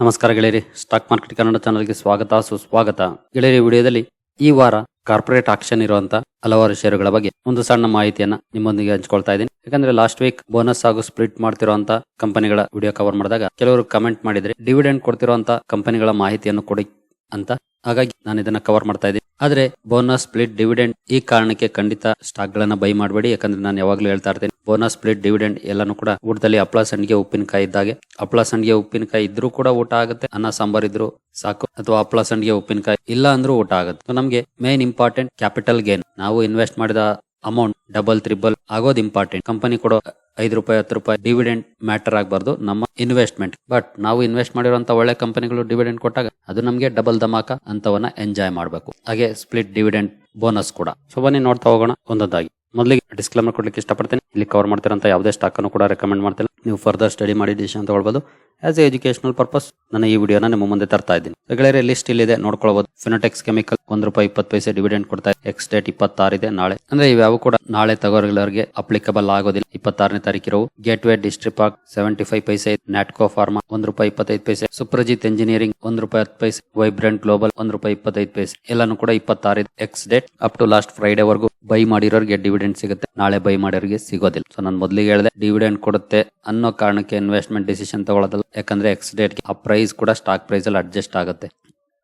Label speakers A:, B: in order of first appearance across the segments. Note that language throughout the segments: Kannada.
A: ನಮಸ್ಕಾರ ಗೆಳೆಯರಿ, ಸ್ಟಾಕ್ ಮಾರ್ಕೆಟ್ ಕನ್ನಡ ಚಾನಲ್ಗೆ ಸ್ವಾಗತ, ಸುಸ್ವಾಗತ. ಗೆಳೆಯರಿ ವಿಡಿಯೋದಲ್ಲಿ ಈ ವಾರ ಕಾರ್ಪೊರೇಟ್ ಆಕ್ಷನ್ ಇರುವಂತ ಹಲವಾರು ಷೇರುಗಳ ಬಗ್ಗೆ ಒಂದು ಸಣ್ಣ ಮಾಹಿತಿಯನ್ನ ನಿಮ್ಮೊಂದಿಗೆ ಹಂಚಿಕೊಳ್ತಾ ಇದ್ದೀನಿ. ಯಾಕಂದ್ರೆ ಲಾಸ್ಟ್ ವೀಕ್ ಬೋನಸ್ ಹಾಗೂ ಸ್ಪ್ಲಿಟ್ ಮಾಡ್ತಿರುವಂತ ಕಂಪನಿಗಳ ವಿಡಿಯೋ ಕವರ್ ಮಾಡಿದಾಗ ಕೆಲವರು ಕಮೆಂಟ್ ಮಾಡಿದ್ರೆ ಡಿವಿಡೆಂಡ್ ಕೊಡ್ತಿರುವಂತ ಕಂಪನಿಗಳ ಮಾಹಿತಿಯನ್ನು ಕೊಡಿ ಅಂತ. ಹಾಗಾಗಿ ನಾನು ಇದನ್ನ ಕವರ್ ಮಾಡ್ತಾ ಇದ್ದೀನಿ. ಆದ್ರೆ ಬೋನಸ್ ಸ್ಪ್ಲಿಟ್ ಡಿವಿಡೆಂಡ್ ಈ ಕಾರಣಕ್ಕೆ ಖಂಡಿತ ಸ್ಟಾಕ್ ಗಳನ್ನ ಬೈ ಮಾಡಬೇಡಿ, ಯಾಕಂದ್ರೆ ನಾನು ಯಾವಾಗ್ಲೂ ಹೇಳ್ತಾ ಇರ್ತೇನೆ, ಬೋನಸ್ ಸ್ಪ್ಲಿಟ್ ಡಿವಿಡೆಂಡ್ ಎಲ್ಲಾನು ಕೂಡ ಊಟದಲ್ಲಿ ಹಪ್ಪಳ ಸಂಡಿಗೆ ಉಪ್ಪಿನಕಾಯಿ ಇದ್ದಾಗೆ ಹಪ್ಪಳ ಸಂಡಿಗೆ ಉಪ್ಪಿನಕಾಯಿ ಇದ್ರೂ ಕೂಡ ಊಟ ಆಗುತ್ತೆ, ಅನ್ನ, ಸಾಂಬಾರ್ ಇದ್ರು ಸಾಕು, ಅಥವಾ ಹಪ್ಪಳ ಸಂಡಿಗೆ ಉಪ್ಪಿನಕಾಯಿ ಇಲ್ಲ ಅಂದ್ರೂ ಊಟ ಆಗುತ್ತೆ. ನಮ್ಗೆ ಮೇನ್ ಇಂಪಾರ್ಟೆಂಟ್ ಕ್ಯಾಪಿಟಲ್ ಗೇನ್ ನಾವು ಇನ್ವೆಸ್ಟ್ ಮಾಡಿದ ಅಮೌಂಟ್ ಡಬಲ್ ತ್ರಿಬಲ್ ಆಗೋದು ಇಂಪಾರ್ಟೆಂಟ್ ಕಂಪನಿ ಕೊಡೋ ಐದು ರೂಪಾಯಿ, ಹತ್ತು ರೂಪಾಯಿ ಡಿವಿಡೆಂಡ್ ಮ್ಯಾಟರ್ ಆಗಬಾರ್ದು. ನಮ್ಮ ಇನ್ವೆಸ್ಟ್ಮೆಂಟ್ ಬಟ್ ನಾವು ಇನ್ವೆಸ್ಟ್ ಮಾಡಿರುವಂತ ಒಳ್ಳೆ ಕಂಪನಿಗಳು ಡಿವಿಡೆಂಡ್ ಕೊಟ್ಟಾಗ ಅದು ನಮಗೆ ಡಬಲ್ ಧಮಾಕ ಅಂತವನ್ನ ಎಂಜಾಯ್ ಮಾಡಬೇಕು. ಹಾಗೆ ಸ್ಪ್ಲಿಟ್ ಡಿವಿಡೆಂಡ್ ಬೋನಸ್ ಕೂಡ. ಸೊ ಬನ್ನಿ ನೋಡ್ತಾ ಹೋಗೋಣ ಒಂದೊಂದಾಗಿ. ಮೊದಲಿಗೆ ಡಿಸ್ಕ್ಲೇಮರ್ ಕೊಡ್ಲಿಕ್ಕೆ ಇಷ್ಟಪಡ್ತೀನಿ. ಇಲ್ಲಿ ಕವರ್ ಮಾಡ್ತಿರೋಂಥ ಯಾವುದೇ ಸ್ಟಾಕ್ ಅನ್ನು ಕೂಡ ರೆಕಮೆಂಡ್ ಮಾಡ್ತಿಲ್ಲ. ನೀವು ಫರ್ದರ್ ಸ್ಟಡಿ ಮಾಡಿ ಅಂತ ತಗೊಳ್ಬೋದು. ಆಸ್ ಎ ಎಜುಕೇಶನಲ್ ಪರ್ಪಸ್ ನಾನು ಈ ವಿಡಿಯೋನ ನಿಮ್ಮ ಮುಂದೆ ತರ್ತಾ ಇದ್ದೀನಿ. ಗೆಳೆಯರೆ ಲಿಸ್ಟ್ ಇಲ್ಲಿದೆ ನೋಡ್ಕೊಳ್ಬಹುದು ಫಿನೋಟೆಕ್ಸ್ ಕೆಮಿಕಲ್ ಒಂದ್ ರೂಪಾಯಿ ಇಪ್ಪತ್ತು ಪೈಸೆ ಡಿವಿಡೆಂಡ್ ಕೊಡ್ತಾ ಎಕ್ಸ್ ಡೇಟ್ ಇಪ್ಪತ್ತಾರು ಇದೆ ನಾಳೆ. ಅಂದ್ರೆ ಇವ್ಯಾವ ಕೂಡ ನಾಳೆ ತಗೋರಿಗೆ ಅಪ್ಲಿಕಬಲ್ ಆಗೋದಿಲ್ಲ. ಇಪ್ಪತ್ತಾರನೇ ತಾರೀಕು ಇರೋವು. Gateway district park seventy five ಪೈಸೆ ನ್ಯಾಟ್ಕೋ ಫಾರ್ಮಾ ಒಂದ್ ರೂಪಾಯಿ ಇಪ್ಪತ್ತೈದು ಪೈಸೆ. ಸುಪ್ರಜಿತ್ ಇಂಜಿನಿಯರಿಂಗ್ ಒಂದ್ ರೂಪಾಯಿ ಹತ್ತು ಪೈಸೆ. ವೈಬ್ರೆಂಟ್ ಗ್ಲೋಬಲ್ ಒಂದ್ ರೂಪಾಯಿ ಇಪ್ಪತ್ತೈದು ಪೈಸೆ. ಎಲ್ಲಾನು ಕೂಡ ಇಪ್ಪತ್ತಾರು ಇದೆ. Ex date up to last Friday ವರೆಗೂ ಬೈ ಮಾಡಿರೋರಿಗೆ ಡಿವಿಡೆಂಡ್ ಸಿಗುತ್ತೆ. ನಾಳೆ ಬೈ ಮಾಡಿರೋರಿಗೆ ಸಿಗೋದಿಲ್ಲ. ಸೊ ನಾನು ಮೊದಲಿಗೆ ಹೇಳಿದೆ ಡಿವಿಡೆಂಡ್ ಕೊಡುತ್ತೆ ಅನ್ನೋ ಕಾರಣಕ್ಕೆ ಇನ್ವೆಸ್ಟ್ಮೆಂಟ್ ಡಿಸಿಷನ್ ತಗೊಳ್ಳೋದಲ್ಲ ಯಾಕಂದ್ರೆ ಎಕ್ಸ್ ಡೇಟ್ ಆ ಪ್ರೈಸ್ ಕೂಡ ಸ್ಟಾಕ್ ಪ್ರೈಸ್ ಅಲ್ಲಿ ಅಡ್ಜಸ್ಟ್ ಆಗುತ್ತೆ.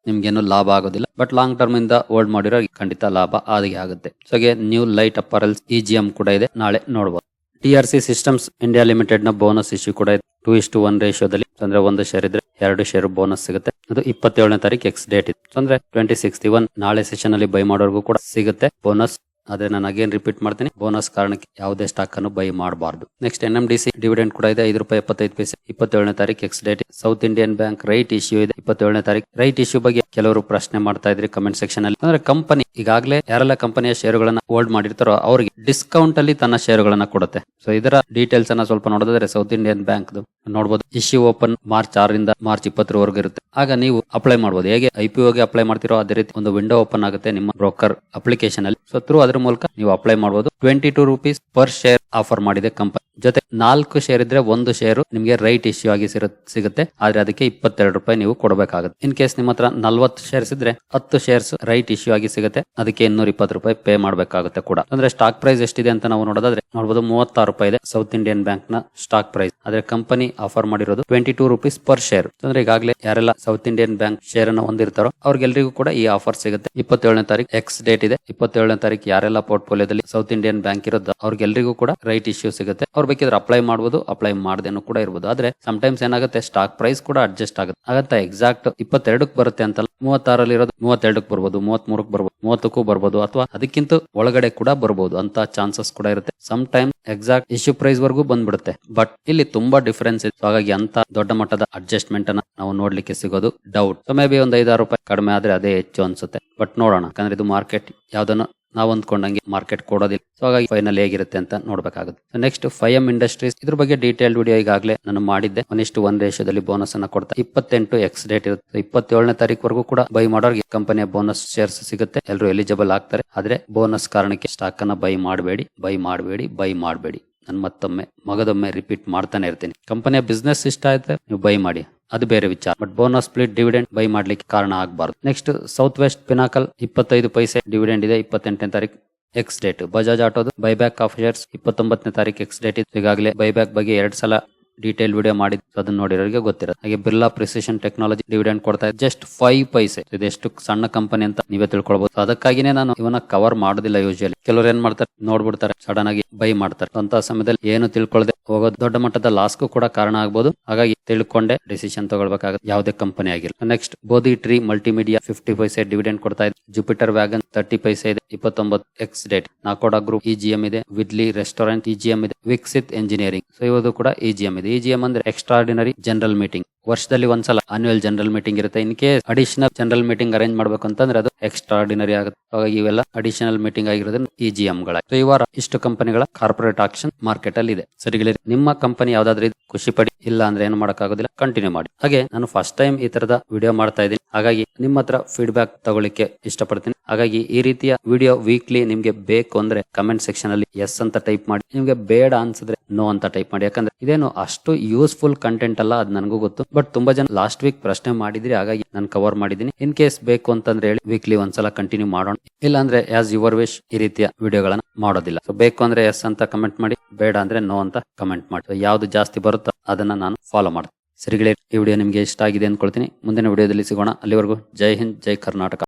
A: ನಿಮ್ಗೇನು ಲಾಭ ಆಗೋದಿಲ್ಲ. ಬಟ್ ಲಾಂಗ್ ಟರ್ಮ್ ಇಂದ ಹೋಲ್ಡ್ ಮಾಡಿರೋ ಖಂಡಿತ ಲಾಭ ಆದಿಗೆ ಆಗುತ್ತೆ. ಸೊ ಹಾಗೆ new light apparels E G M ಕೂಡ ಇದೆ. ನಾಳೆ ನೋಡಬಹುದು T R C systems India ಲಿಮಿಟೆಡ್ನ ಬೋನಸ್ ಇಶ್ಯೂ ಕೂಡ ಇದೆ. ಟೂ ಇಸ್ ಟು ಒನ್ ರೇಷಿಯೋದಲ್ಲಿ ಅಂದ್ರೆ ಒಂದು ಶೇರ್ ಇದ್ರೆ ಎರಡು ಶೇರ್ ಬೋನಸ್ ಸಿಗುತ್ತೆ. ಅದು ಇಪ್ಪತ್ತೇಳನೇ ತಾರೀಕು ಎಕ್ಸ್ ಡೇಟ್ ಇದೆ. ಅಂದ್ರೆ ಟ್ವೆಂಟಿ ಸಿಕ್ಸ್ಟಿ ಒನ್ ನಾಳೆ ಸೆಷನ್ ಅಲ್ಲಿ ಬೈ ಮಾಡೋರ್ಗೂ ಕೂಡ ಸಿಗುತ್ತೆ ಬೋನಸ್ ಆದ್ರೆ ನಾನು ಅಗೇನ್ ರಿಪೀಟ್ ಮಾಡ್ತೀನಿ. ಬೋನಸ್ ಕಾರಣಕ್ಕೆ ಯಾವುದೇ ಸ್ಟಾಕ್ ಅನ್ನು ಬೈ ಮಾಡಬಾರ್ದು. Next N M D C dividend ಕೂಡ ಇದೆ. ಐದು ರೂಪಾಯಿ ಎಪ್ಪತ್ತೈದು ಪೈಸೆ. ಇಪ್ಪತ್ತೇಳನೇ ತಾರೀಕು ex date South Indian bank right issue ಇದೆ. ಇಪ್ಪತ್ತೇಳನೇ ತಾರೀಕು ರೈಟ್ ಇಶ್ಯೂ ಬಗ್ಗೆ ಕೆಲವರು ಪ್ರಶ್ನೆ ಮಾಡ್ತಾ ಇದ್ರಿ ಕಮೆಂಟ್ ಸೆಕ್ಷನ್ ಅಲ್ಲಿ. ಅಂದ್ರೆ ಕಂಪನಿ ಈಗಾಗಲೇ ಯಾರೆಲ್ಲ ಕಂಪನಿಯ ಶೇರುಗಳನ್ನ ಹೋಲ್ಡ್ ಮಾಡಿರ್ತಾರೋ ಅವರಿಗೆ ಡಿಸ್ಕೌಂಟ್ ಅಲ್ಲಿ ತನ್ನ ಶೇರ್ಗಳನ್ನ ಕೊಡುತ್ತೆ. ಸೊ ಇದರ ಡೀಟೇಲ್ಸ್ ಅನ್ನ ಸ್ವಲ್ಪ ನೋಡೋದಾದ್ರೆ ಸೌತ್ ಇಂಡಿಯನ್ ಬ್ಯಾಂಕ್ ನೋಡಬಹುದು ಇಶ್ಯೂ ಓಪನ್ ಮಾರ್ಚ್ ಆರರಿಂದ ಮಾರ್ಚ್ ಇಪ್ಪತ್ತರವರೆಗೂ ಇರುತ್ತೆ. ಆಗ ನೀವು ಅಪ್ಲೈ ಮಾಡಬಹುದು ಹೇಗೆ ಐಪಿಒಗೆ ಅಪ್ಲೈ ಮಾಡ್ತಿರೋ ಅದೇ ರೀತಿ ಒಂದು ವಿಂಡೋ ಓಪನ್ ಆಗುತ್ತೆ ನಿಮ್ಮ ಬ್ರೋಕರ್ ಅಪ್ಲಿಕೇಶನ್ ಅಲ್ಲಿ. ಸೊ ಥ್ರೂ ಅದ್ರ ಮೂಲಕ ನೀವು ಅಪ್ಲೈ ಮಾಡಬಹುದು twenty two rupees per share offer ಮಾಡಿದೆ ಕಂಪನಿ ಜೊತೆ ನಾಲ್ಕು ಶೇರ್ ಇದ್ರೆ ಒಂದು ಶೇರು ನಿಮಗೆ ರೈಟ್ ಇಶ್ಯೂ ಆಗಿ ಸಿಗುತ್ತೆ. ಆದ್ರೆ ಅದಕ್ಕೆ ಇಪ್ಪತ್ತೆರಡು ರೂಪಾಯಿ ನೀವು ಕೊಡಬೇಕಾಗುತ್ತೆ. ಇನ್ ಕೇಸ್ ನಿಮ್ಮ ಹತ್ರ ನಲ್ವತ್ತು ಶೇರ್ಸ್ ಇದ್ರೆ ಹತ್ತು ಶೇರ್ಸ್ ರೈಟ್ ಇಶ್ಯೂ ಆಗಿ ಸಿಗುತ್ತೆ. ಅದಕ್ಕೆ ಇನ್ನೂರ ಇಪ್ಪತ್ತು ರೂಪಾಯಿ ಪೇ ಮಾಡಬೇಕಾಗುತ್ತೆ ಕೂಡ. ಅಂದ್ರೆ ಸ್ಟಾಕ್ ಪ್ರೈಸ್ ಎಷ್ಟಿದೆ ಅಂತ ನಾವು ನೋಡೋದಾದ್ರೆ ನೋಡಬಹುದು ಮೂವತ್ತಾರು ರೂಪಾಯಿ ಇದೆ ಸೌತ್ ಇಂಡಿಯನ್ ಬ್ಯಾಂಕ್ನ ಸ್ಟಾಕ್ ಪ್ರೈಸ್ ಆದ್ರೆ ಕಂಪನಿ ಆಫರ್ ಮಾಡಿರೋದು twenty two rupees per share ಅಂದ್ರೆ ಈಗಾಗಲೇ ಯಾರೆಲ್ಲ ಸೌತ್ ಇಂಡಿಯನ್ ಬ್ಯಾಂಕ್ ಶೇರ್ ಅನ್ನು ಹೊಂದಿರ್ತಾರೋ ಅವ್ರಿಗೆಲ್ಲರಿಗೂ ಕೂಡ ಈ ಆಫರ್ ಸಿಗುತ್ತೆ. ಇಪ್ಪತ್ತೇಳನೇ ತಾರೀಕು ಎಕ್ಸ್ ಡೇಟ್ ಇದೆ. ಇಪ್ಪತ್ತೇಳನೇ ತಾರೀಕು ಯಾರೆಲ್ಲ ಪೋರ್ಟ್ಫೋಲಿಯೋದಲ್ಲಿ ಸೌತ್ ಇಂಡಿಯನ್ ಬ್ಯಾಂಕ್ ಇರೋದು ಅವ್ರಿಗೆಲ್ಲರಿಗೂ ಕೂಡ ರೈಟ್ ಇಶ್ಯೂ ಸಿಗುತ್ತೆ. ಅವ್ರು ಬೇಕಿದ್ರೆ ಅಪ್ಲೈ ಮಾಡಬಹುದು ಅಪ್ಲೈ ಮಾಡದೇನು ಕೂಡ ಇರಬಹುದು ಆದ್ರೆ ಟೈಮ್ಸ್ ಏನಾಗುತ್ತೆ ಸ್ಟಾಕ್ ಪ್ರೈಸ್ ಕೂಡ ಅಡ್ಜಸ್ಟ್ ಆಗುತ್ತೆ. ಆಗತ್ತ ಎಕ್ಸಾಕ್ಟ್ ಇಪ್ಪತ್ತೆರಡಕ್ಕೆ ಬರುತ್ತೆ ಅಂತಲ್ಲ, ಮೂವತ್ತಾರಲ್ಲಿ ಇರೋದು ಮೂವತ್ತೆರಡಕ್ಕೆ ಬರ್ಬೋದು ಮೂವತ್ತ್ ಮೂರಕ್ಕೆ ಬರ್ಬೋದು, ಮೂವತ್ತಕ್ಕೂ ಬರ್ಬೋದು, ಅಥವಾ ಅದಕ್ಕಿಂತ ಒಳಗಡೆ ಕೂಡ ಬರ್ಬೋದು ಅಂತ ಚಾನ್ಸಸ್ ಕೂಡ ಇರುತ್ತೆ. Some time exact issue price ವರ್ಗೂ ಬಂದ್ಬಿಡುತ್ತೆ. ಬಟ್ ಇಲ್ಲಿ ತುಂಬಾ ಡಿಫರೆನ್ಸ್ ಇದೆ. ಹಾಗಾಗಿ ಅಂತ ದೊಡ್ಡ ಮಟ್ಟದ ಅಡ್ಜಸ್ಟ್ಮೆಂಟ್ ಅನ್ನ ನಾವು ನೋಡ್ಲಿಕ್ಕೆ ಸಿಗೋದು ಡೌಟ್ ಸೊ ಮೇ ಬಿ ಒಂದ್ ಐದಾರು ರೂಪಾಯಿ ಕಡಿಮೆ ಆದ್ರೆ ಅದೇ ಹೆಚ್ಚು ಅನ್ಸುತ್ತೆ. ಬಟ್ ನೋಡೋಣ. ಯಾಕಂದ್ರೆ ಇದು ಮಾರ್ಕೆಟ್ ಯಾವ್ದನ್ನು ನಾವು ಅಂದ್ಕೊಂಡಂಗೆ ಮಾರ್ಕೆಟ್ ಕೊಡೋದಿಲ್ಲ. ಸೊ ಹಾಗಾಗಿ ಫೈನಲ್ ಹೇಗಿರುತ್ತೆ ಅಂತ ನೋಡ್ಬೇಕಾಗುತ್ತೆ. ನೆಕ್ಸ್ಟ್ ಫೈ ಎಂ ಇಂಡಸ್ಟ್ರೀಸ್ ಇದ್ರ ಬಗ್ಗೆ ಡೀಟೇಲ್ ವಿಡಿಯೋ ಈಗಾಗಲೇ ನಾನು ಮಾಡಿದ್ದೆ. ಒಂದಿಷ್ಟು ಒಂದ್ ರೇಷದಲ್ಲಿ ಬೋನಸ್ ಅನ್ನ ಕೊಡ್ತಾ ಇಪ್ಪತ್ತೆಂಟು ಎಕ್ಸ್ ಡೇಟ್ ಇರುತ್ತೆ. ಇಪ್ಪತ್ತೇಳನೇ ತಾರೀಕು ಕೂಡ ಬೈ ಮಾಡೋರಿಗೆ ಕಂಪನಿಯ ಬೋನಸ್ ಶೇರ್ಸ್ ಸಿಗುತ್ತೆ. ಎಲ್ಲರೂ ಎಲಿಜಿಬಲ್ ಆಗ್ತಾರೆ. ಆದ್ರೆ ಬೋನಸ್ ಕಾರಣಕ್ಕೆ ಸ್ಟಾಕ್ ಅನ್ನ ಬೈ ಮಾಡಬೇಡಿ ಬೈ ಮಾಡಬೇಡಿ ಬೈ ಮಾಡಬೇಡಿ. ನಾನು ಮತ್ತೊಮ್ಮೆ ಮಗದೊಮ್ಮೆ ರಿಪೀಟ್ ಮಾಡ್ತಾನೆ ಇರ್ತೀನಿ. ಕಂಪನಿಯ ಬಿಸ್ನೆಸ್ ಇಷ್ಟ ಆಯ್ತು ನೀವು ಬೈ ಮಾಡಿ. ಅದು ಬೇರೆ ವಿಚಾರ. But bonus split dividend buy ಮಾಡ್ಲಿಕ್ಕೆ ಕಾರಣ ಆಗಬಾರ್ದು. ನೆಕ್ಸ್ಟ್ ಸೌತ್ ವೆಸ್ಟ್ ಪಿನಾಕಲ್ ಇಪ್ಪತ್ತೈದು ಪೈಸೆ ಡಿವಿಡೆಂಡ್ ಇದೆ, ಇಪ್ಪತ್ತೆಂಟನೇ ತಾರೀಕು ಎಕ್ಸ್ ಡೇಟ್ ಬಜಾಜ್ ಆಟೋದು ಬೈಬ್ಯಾಕ್ ಆಫ್ ಶೇರ್ಸ್ ಇಪ್ಪತ್ತೊಂಬತ್ತನೇ ತಾರೀಕು ಎಕ್ಸ್ ಡೇಟ್ ಈಗಾಗಲೇ ಬೈಬ್ಯಾಕ್ ಬಗ್ಗೆ ಎರಡು ಸಲ ಡೀಟೇಲ್ ವಿಡಿಯೋ ಮಾಡಿದ್ದು. ಅದನ್ನ ನೋಡಿರೋರಿಗೆ ಗೊತ್ತಿರುತ್ತೆ. ಹಾಗೆ ಬಿರ್ಲಾ ಪ್ರಿಸಿಷನ್ ಟೆಕ್ನಾಲಜಿ ಡಿವಿಡೆಂಡ್ ಕೊಡ್ತಾ ಇದೆ ಜಸ್ಟ್ ಫೈವ್ ಪೈಸೆ ಇದೆಷ್ಟು ಸಣ್ಣ ಕಂಪನಿ ಅಂತ ನೀವೇ ತಿಳ್ಕೊಳ್ಬಹುದು ಅದಕ್ಕಾಗಿನೇ ನಾನು ಇವನ್ನ ಕವರ್ ಮಾಡೋದಿಲ್ಲ ಯೂಶಲಿ ಕೆಲವರು ಏನ್ ಮಾಡ್ತಾರೆ? ನೋಡ್ಬಿಡ್ತಾರೆ. ಸಡನ್ ಆಗಿ ಬೈ ಮಾಡ್ತಾರೆ. ಅಂತ ಸಮಯದಲ್ಲಿ ಏನು ತಿಳ್ಕೊಳ್ಳದೆ ಹೋಗೋದು ದೊಡ್ಡ ಮಟ್ಟದ ಲಾಸ್ಗೂ ಕೂಡ ಕಾರಣ ಆಗಬಹುದು ಹಾಗಾಗಿ ತಿಳ್ಕೊಂಡೆ ಡಿಸಿಷನ್ ತಗೊಳ್ಬೇಕಾಗುತ್ತೆ. ಯಾವುದೇ ಕಂಪನಿ ಆಗಿಲ್ಲ next Bodhi tree multimedia fifty ಪೈಸೆ ಡಿವಿಡೆಂಡ್ ಕೊಡ್ತಾ ಇದೆ ಜುಪಿಟರ್ ವ್ಯಾಗನ್ ತರ್ಟಿ ಪೈಸೆ ಇದೆ. ಇಪ್ಪತ್ತೊಂಬತ್ತು ex date Nakoda group EGM ಇದೆ. ವಿಡ್ಲಿ ರೆಸ್ಟೋರೆಂಟ್ ಇಜಿಎಂ ಇದೆ. ವಿಕ್ಸಿತ್ ಇಂಜಿನಿಯರಿಂಗ್ ಸೊ ಇವುದು ಕೂಡ ಇಜಿಎಂ ಇದೆ. ಇಜಿಎಂ ಅಂದ್ರೆ ಎಕ್ಸ್ಟ್ರಾರ್ಡಿನರಿ ಜನರಲ್ ಮೀಟಿಂಗ್ ವರ್ಷದಲ್ಲಿ ಒಂದ್ಸಲ ಆನ್ಯುವಲ್ ಜನರಲ್ ಮೀಟಿಂಗ್ ಇರುತ್ತೆ. In case additional general meeting arrange ಮಾಡ್ಬೇಕು ಅಂತಂದ್ರೆ ಅದು ಎಕ್ಸ್ಟ್ರಾರ್ಡಿನರಿ ಆಗುತ್ತೆ. ಹಾಗಾಗಿ ಇವೆಲ್ಲ ಅಡಿಷನಲ್ ಮೀಟಿಂಗ್ ಆಗಿರೋದ್ರಿಂದ ಇ ಜಿ ಎಂ ಗಳ. ಈ ಇಷ್ಟು ಕಂಪನಿಗಳ ಕಾರ್ಪೊರೇಟ್ ಆಕ್ಷನ್ ಮಾರ್ಕೆಟ್ ಅಲ್ಲಿ ಇದೆ. ಸರಿ ನಿಮ್ಮ ಕಂಪನಿ ಯಾವ್ದಾದ್ರು ಖುಷಿ ಪಡಿ. ಇಲ್ಲ ಅಂದ್ರೆ ಏನು ಮಾಡೋಕ್ಕಾಗೋದಿಲ್ಲ ಕಂಟಿನ್ಯೂ ಮಾಡಿ. ಹಾಗೆ ನಾನು ಫಸ್ಟ್ ಟೈಮ್ ಈ ತರದ ವಿಡಿಯೋ ಮಾಡ್ತಾ ಇದ್ದೀನಿ. ಹಾಗಾಗಿ ನಿಮ್ಮ ಹತ್ರ ಫೀಡ್ಬ್ಯಾಕ್ ತಗೊಳ್ಳಿಕ್ಕೆ ಇಷ್ಟಪಡ್ತೀನಿ. ಹಾಗಾಗಿ ಈ ರೀತಿಯ ವಿಡಿಯೋ ವೀಕ್ಲಿ ನಿಮ್ಗೆ ಬೇಕು ಅಂದ್ರೆ ಕಮೆಂಟ್ ಸೆಕ್ಷನ್ ಅಲ್ಲಿ ಎಸ್ ಅಂತ ಟೈಪ್ ಮಾಡಿ. ನಿಮ್ಗೆ ಬೇಡ ಅನ್ಸಿದ್ರೆ ನೋ ಅಂತ ಟೈಪ್ ಮಾಡಿ. ಯಾಕಂದ್ರೆ ಇದೇನು ಅಷ್ಟು ಯೂಸ್ಫುಲ್ ಕಂಟೆಂಟ್ ಅಲ್ಲ, ಅದ್ ನನಗೂ ಗೊತ್ತು. ಬಟ್ ತುಂಬಾ ಜನ ಲಾಸ್ಟ್ ವೀಕ್ ಪ್ರಶ್ನೆ ಮಾಡಿದ್ರಿ, ಹಾಗಾಗಿ ನಾನು ಕವರ್ ಮಾಡಿದೀನಿ ಇನ್ ಕೇಸ್ ಬೇಕು ಅಂತಂದ್ರೆ ಹೇಳಿ ವೀಕ್ಲಿ ಒಂದ್ಸಲ ಕಂಟಿನ್ಯೂ ಮಾಡೋಣ. ಇಲ್ಲ ಅಂದ್ರೆ ಆಸ್ ಯುವರ್ ವಿಶ್ ಈ ರೀತಿಯ ವಿಡಿಯೋಗಳನ್ನ ಮಾಡೋದಿಲ್ಲ. ಸೊ ಬೇಕು ಅಂದ್ರೆ ಎಸ್ ಅಂತ ಕಮೆಂಟ್ ಮಾಡಿ, ಬೇಡ ಅಂದ್ರೆ ನೋ ಅಂತ ಕಮೆಂಟ್ ಮಾಡಿ. ಯಾವ್ದು ಜಾಸ್ತಿ ಬರುತ್ತೋ ಅದನ್ನ ನಾನು ಫಾಲೋ ಮಾಡ್ತೀನಿ. ಸರಿಗಳೇ ಈ ವಿಡಿಯೋ ನಿಮ್ಗೆ ಇಷ್ಟ ಆಗಿದೆ ಅಂದ್ಕೊಳ್ತೀನಿ. ಮುಂದಿನ ವಿಡಿಯೋದಲ್ಲಿ ಸಿಗೋಣ. ಅಲ್ಲಿವರೆಗೂ ಜೈ ಹಿಂದ್, ಜೈ ಕರ್ನಾಟಕ.